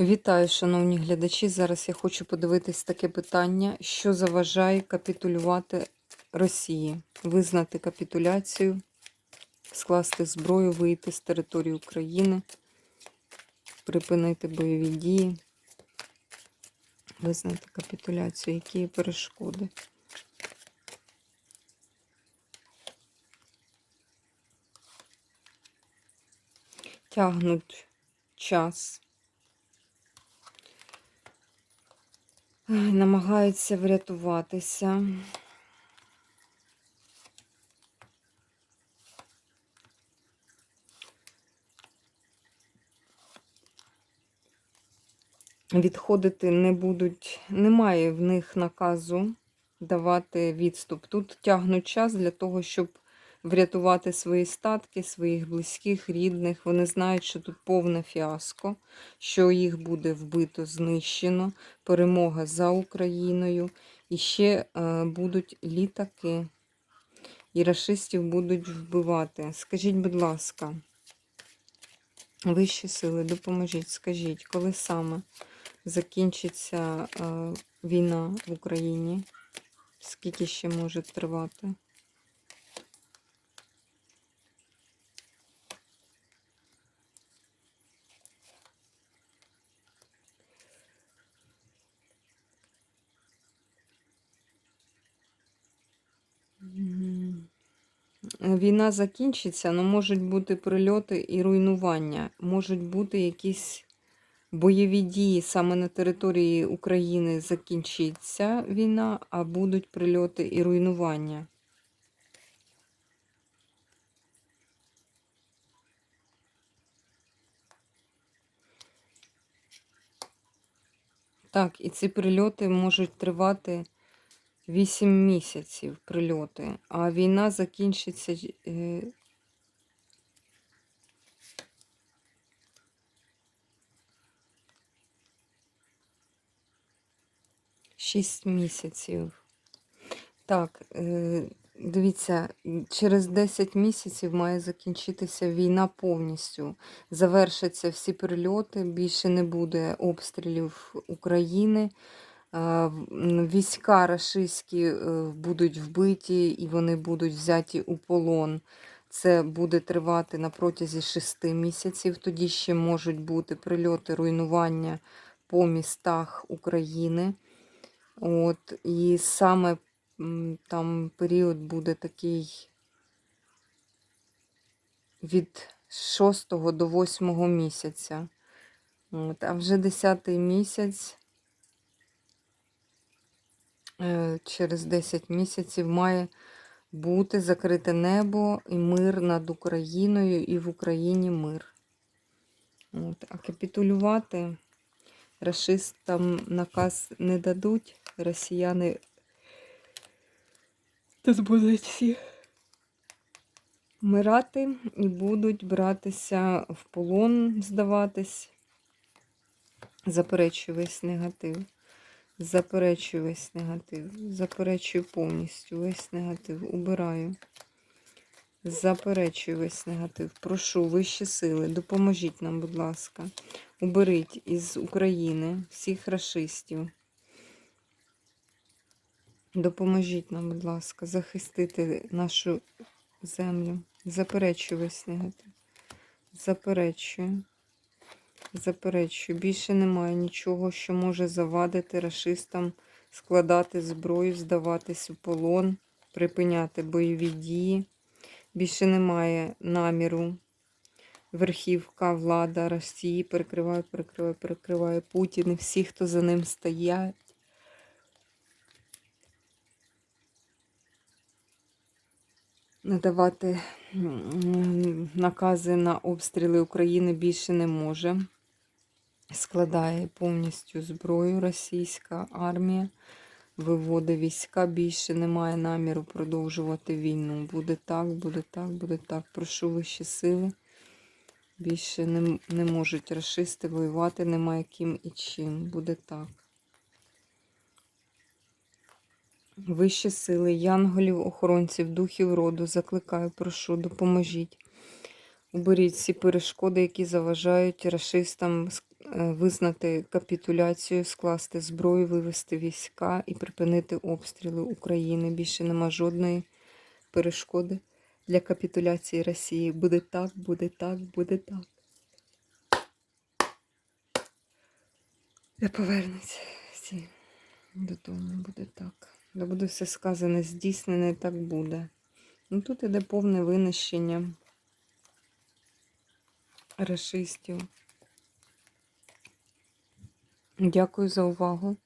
Вітаю, шановні глядачі. Зараз я хочу подивитись таке питання, що заважає капітулювати Росії, визнати капітуляцію, скласти зброю, вийти з території України, припинити бойові дії, визнати капітуляцію, які є перешкоди. Тягнуть час. Намагаються врятуватися. Відходити не будуть, немає в них наказу давати відступ. Тут тягнуть час для того, щоб врятувати свої статки, своїх близьких, рідних. Вони знають, що тут повне фіаско, що їх буде вбито, знищено, перемога за Україною. І ще е, будуть літаки. І рашистів будуть вбивати. Скажіть, будь ласка, вищі сили, допоможіть, скажіть, коли саме закінчиться е, війна в Україні? Скільки ще може тривати? Війна закінчиться, але можуть бути прильоти і руйнування, можуть бути якісь бойові дії саме на території України закінчиться війна, а будуть прильоти і руйнування. Так, і ці прильоти можуть тривати 8 місяців прильоти, а війна закінчиться. е, Шість місяців. Так, е, дивіться, через 10 місяців має закінчитися війна повністю. Завершаться всі прильоти, більше не буде обстрілів України. Війська рашистські е, будуть вбиті і вони будуть взяті у полон. Це буде тривати на протязі 6 місяців. Тоді ще можуть бути прильоти, руйнування по містах України. От, і саме там період буде такий від 6 до 8 місяця. От, а вже 10 місяць, через 10 місяців має бути закрите небо і мир над Україною, і в Україні мир. От, а капітулювати рашистам наказ не дадуть, росіяни тут будуть всі вмирати і будуть братися в полон, здаватись. Заперечую весь негатив. Заперечую весь негатив. Заперечую повністю весь негатив. Убираю. Заперечую весь негатив. Прошу вищі сили, допоможіть нам, будь ласка. Уберіть із України всіх рашистів. Допоможіть нам, будь ласка, захистити нашу землю. Заперечую весь негатив. Заперечую. Заперечую. Більше немає нічого, що може завадити рашистам складати зброю, здаватись у полон, припиняти бойові дії. Більше немає наміру. Верхівка, влада Росії перекриває, перекриває, перекриває Путін і всі, хто за ним стоять. Надавати накази на обстріли України більше не може. Складає повністю зброю російська армія, виводить війська, більше немає наміру продовжувати війну. Буде так, буде так, буде так. Прошу вищі сили. Більше не, не можуть расисти воювати, немає ким і чим. Буде так. Вищі сили, янголів, охоронців, духів роду, закликаю, прошу, допоможіть. Уберіть всі перешкоди, які заважають расистам визнати капітуляцію, скласти зброю, вивести війська і припинити обстріли України. Більше нема жодної перешкоди для капітуляції Росії. Буде так, буде так, буде так. Не повернеться всі додому, буде так. Да буде все сказане, здійснене, так буде. Ну тут іде повне винищення рашистів. Дякую за увагу.